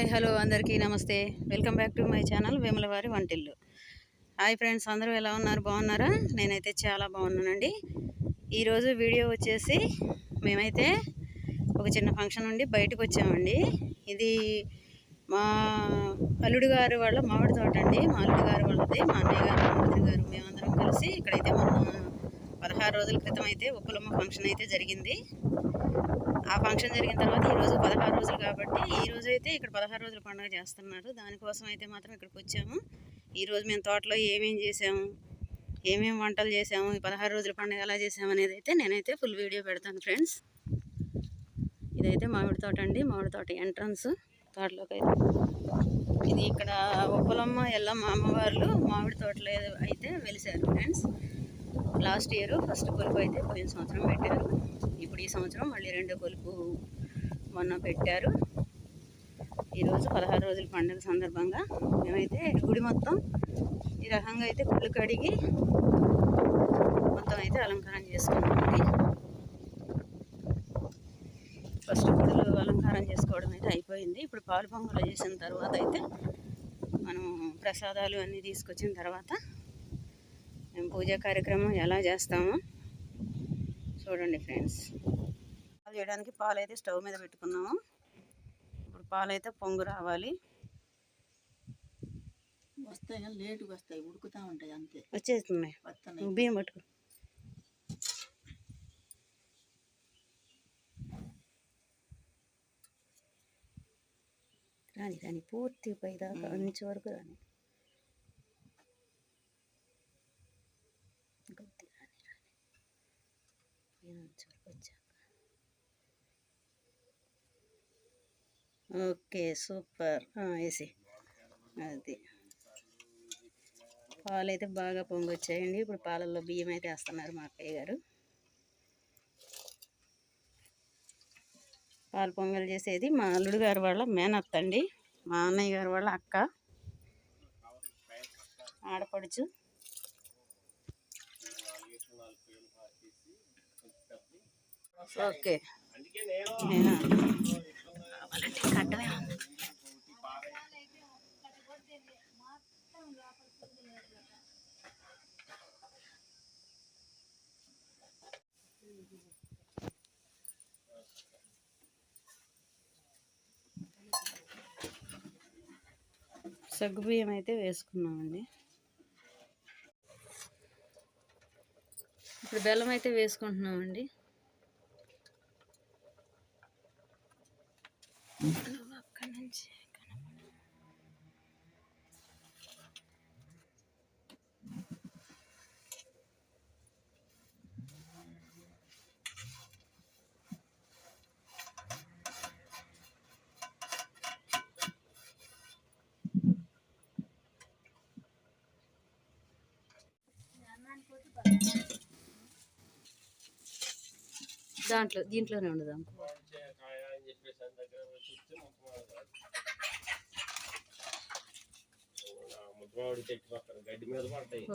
Hi hello అందరికీ నమస్తే. Welcome back to my channel Vemulavari Vantillu. Hi friends అందరూ ఎలా ఉన్నారు? బాగున్నారా? నేనైతే చాలా బాగున్నానండి. ఈరోజు వీడియో వచ్చేసి మేమైతే ఒక చిన్న ఫంక్షన్ నుండి బయటకు వచ్చామండి. ఇది మా అల్లుడు గారు వాళ్ళ మామిడి తోట అండి. మా అల్లుడు గారు వాళ్ళది మా అన్నయ్య గారు మా గారు మేమందరం కలిసి ఇక్కడైతే మొన్న పదహారు రోజుల క్రితం అయితే ఉప్పలమ్మ ఫంక్షన్ అయితే జరిగింది. ఆ ఫంక్షన్ జరిగిన తర్వాత ఈరోజు పదహారు రోజులు కాబట్టి ఈ రోజు అయితే ఇక్కడ పదహారు రోజుల పండుగ చేస్తున్నారు. దానికోసం అయితే మాత్రం ఇక్కడికి వచ్చాము. ఈరోజు మేము తోటలో ఏమేం చేసాము ఏమేమి వంటలు చేసాము ఈ పదహారు రోజుల పండుగ ఎలా చేసాము అనేది అయితే నేనైతే ఫుల్ వీడియో పెడతాను ఫ్రెండ్స్ ఇదైతే మామిడి తోట అండి. మామిడి తోట ఎంట్రన్స్ తోటలోకి అయితే. ఇది ఇక్కడ ఉప్పలమ్మ ఎల్లమ్మ అమ్మవార్లు మామిడి తోటలో అయితే వెలిసారు ఫ్రెండ్స్ లాస్ట్ ఇయర్ ఫస్ట్ కొలుపు అయితే పోయిన సంవత్సరం పెట్టారు. ఇప్పుడు ఈ సంవత్సరం మళ్ళీ రెండో కొలుపు మొన్న పెట్టారు. ఈరోజు పదహారు రోజుల పండుగ సందర్భంగా మేమైతే గుడి మొత్తం ఈ రకంగా అయితే గుళ్ళు కడిగి మొత్తం అయితే అలంకారం చేసుకున్నామండి. ఫస్ట్ గుడులు అలంకారం చేసుకోవడం అయితే అయిపోయింది. ఇప్పుడు పాలు పొంగులు చేసిన తర్వాత అయితే మనం ప్రసాదాలు అన్నీ తీసుకొచ్చిన తర్వాత మేము పూజా కార్యక్రమం ఎలా చేస్తామో చూడండి ఫ్రెండ్స్. పాలు చేయడానికి పాలు అయితే స్టవ్ మీద పెట్టుకున్నాము. ఇప్పుడు పాలు అయితే పొంగు రావాలి. వస్తాయి కానీ లేటుగా వస్తాయి ఉడుకుతా ఉంటాయి అంతే. వచ్చేస్తున్నాయి. వస్తున్నాయి బియ్యం పట్టుకో. రాని రాని పూర్తి పైదాకా అంచు వరకు రాని కొద్ది రాని రాని పైన అంచు వరకు వచ్చాక ఓకే సూపర్. వేసి అది. పాలు అయితే బాగా పొంగొచ్చాయండి. ఇప్పుడు పాలల్లో బియ్యం అయితే వేస్తున్నారు మా అక్కయ్య గారు. పాలు పొంగల్ చేసేది మా అల్లుడు గారు వాళ్ళ మేనత్త అండి. మా అన్నయ్య గారు వాళ్ళ అక్క. ఆడపడుచు. ఓకే. నేనా? కావాలంటే కట్టమే ఉంది సగ్గుబియ్యం అయితే వేసుకున్నామండి ఇప్పుడు బెల్లం అయితే వేసుకుంటున్నామండి దాంట్లో దీంట్లోనే ఉండదు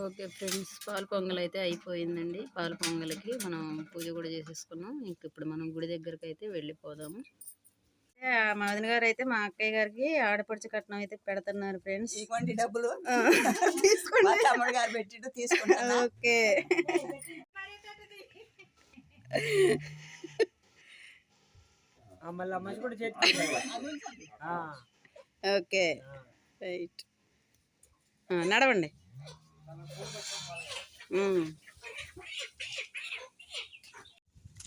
ఓకే ఫ్రెండ్స్ పాలు పొంగల్ అయితే అయిపోయిందండి. పాలు పొంగల్కి మనం పూజ కూడా చేసేసుకున్నాం. ఇంక ఇప్పుడు మనం గుడి దగ్గరికి అయితే వెళ్ళిపోదాము. మా వదిన గారు అయితే మా అక్కయ్య గారికి ఆడపడుచు కట్నం అయితే పెడుతున్నారు ఫ్రెండ్స్. ఇవ్వండి డబ్బులు. తీసుకోండి. మా తమ్ముడు గారు పెట్టిండు తీసుకుంటాను ఓకే. మళ్ళీ అమ్మాయి కూడా చెట్టు ఓకే. రైట్. నడవండి.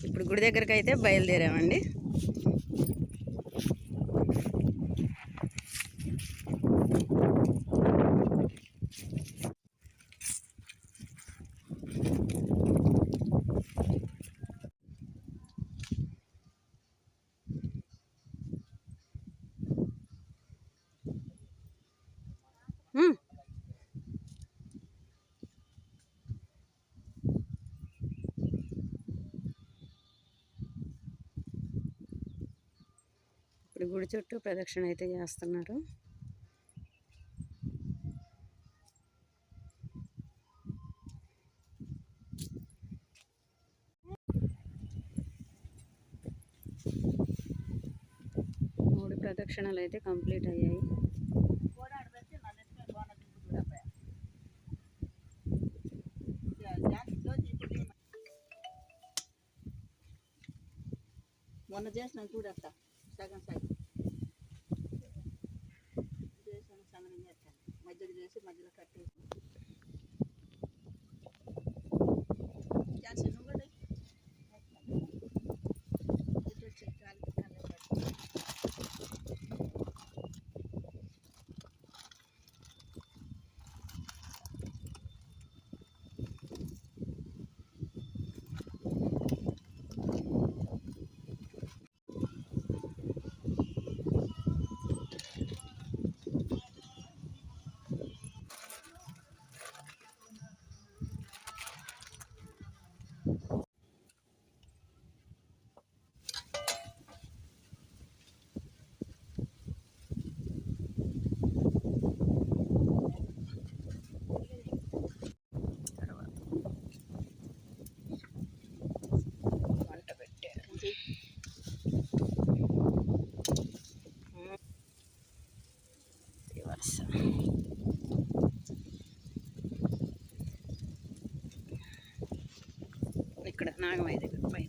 ఇప్పుడు గుడి దగ్గరికి అయితే బయలుదేరామండి. గుడి చుట్టూ ప్రదక్షిణ అయితే చేస్తున్నారు. మూడు ప్రదక్షిణలు అయితే కంప్లీట్ అయ్యాయి. మొన్న చేసిన చూడత్త సగం సగం. మధ్యలో చేసి మధ్యలో కట్టేసి 美的美的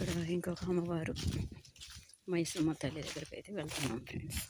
ఇక్కడ ఇంకొక అమ్మవారు మైసమ్మ తల్లి దగ్గరికి అయితే వెళ్తున్నాం ఫ్రెండ్స్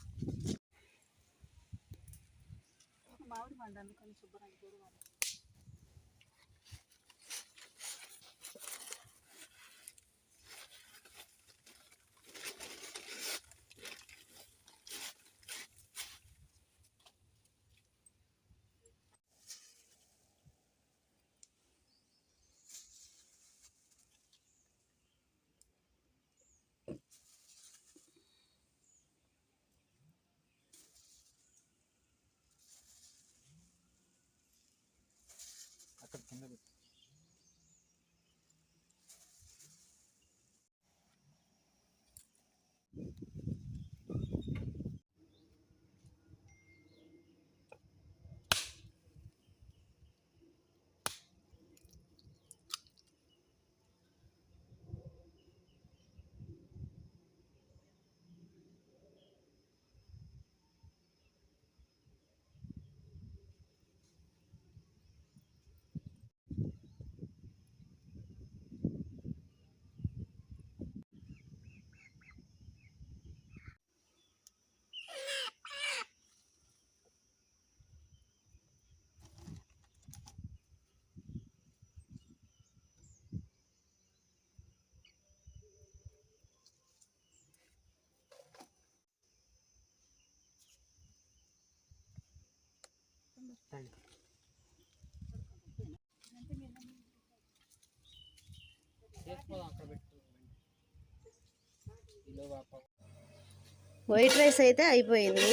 వైట్ రైస్ అయితే అయిపోయింది.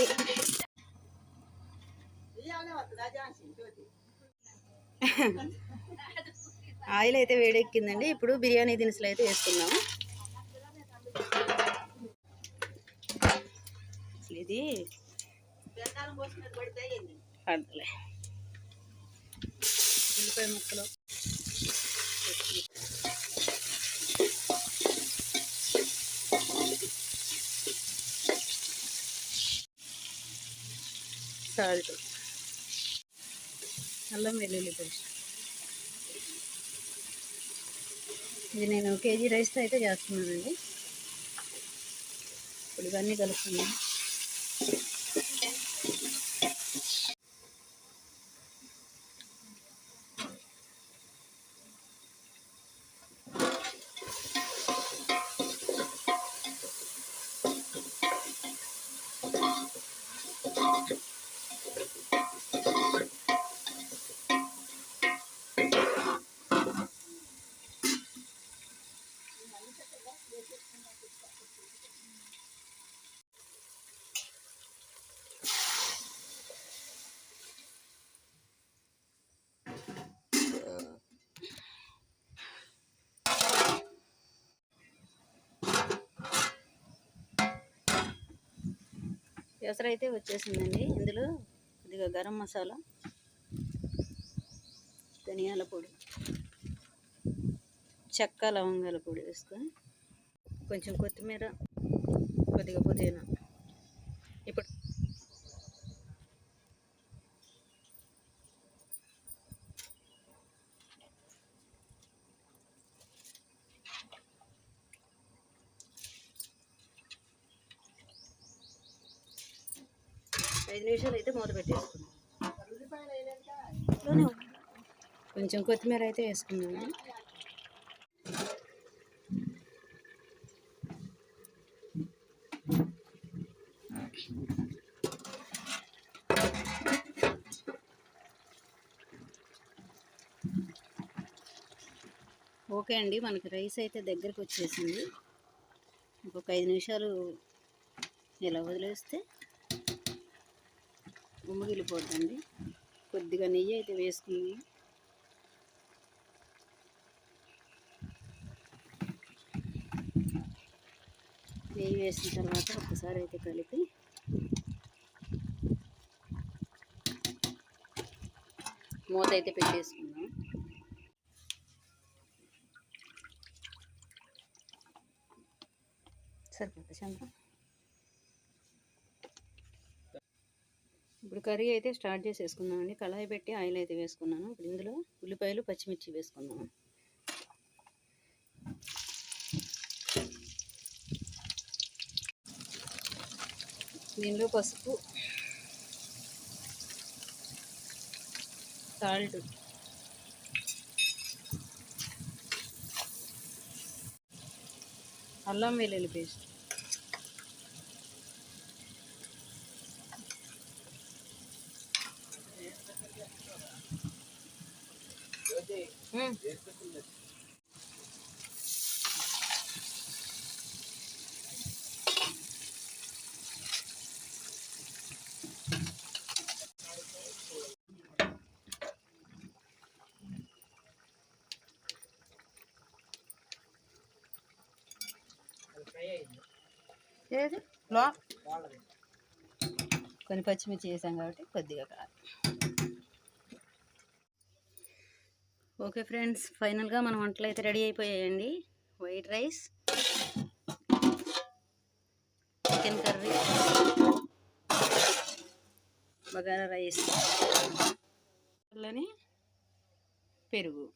ఆయిల్ అయితే వేడెక్కిందండి. ఇప్పుడు బిర్యానీ దినుసులు అయితే వేసుకుందాము ఇది బెండాలం ఉల్లిపాయ ముక్కలు. సాల్ట్. అల్లం వెల్లుల్లి పేస్ట్. ఇది నేను కేజీ రైస్తో అయితే చేస్తున్నానండి. ఇప్పుడు ఇవన్నీ కలుపుతున్నాను కేసరి అయితే వచ్చేసిందండి. ఇందులో కొద్దిగా గరం మసాలా ధనియాల పొడి చెక్క లవంగాల పొడి వేసుకొని కొంచెం కొత్తిమీర కొద్దిగా పుదీనా ఐదు నిమిషాలు అయితే మూత పెట్టేసుకున్నాం కొంచెం కొత్తిమీర అయితే వేసుకున్నాము ఓకే అండి మనకి రైస్ అయితే దగ్గరకు వచ్చేసింది. ఇంకొక ఐదు నిమిషాలు ఇలా వదిలేస్తే గుమ్మగిలిపోద్దండి. కొద్దిగా నెయ్యి అయితే వేసుకున్నాము నెయ్యి వేసిన తర్వాత ఒక్కసారి అయితే కలిపి మూత అయితే పెట్టేసుకున్నాం సరిపోతుంది? చంద్ర కర్రీ అయితే స్టార్ట్ చేసేసుకుందామండి. కళాయి పెట్టి ఆయిల్ అయితే వేసుకున్నాను. ఇప్పుడు ఇందులో ఉల్లిపాయలు పచ్చిమిర్చి వేసుకుందాము. దీనిలో పసుపు సాల్ట్ అల్లం వెల్లుల్లి పేస్ట్. ఏది? లో వాళ్ళది కొన్ని పచ్చిమిర్చి వేసాం కాబట్టి కొద్దిగా కారం. ఓకే ఫ్రెండ్స్ ఫైనల్గా మన వంటలు అయితే రెడీ అయిపోయాయండి. White rice chicken curry bagara rice. అలానే పెరుగు.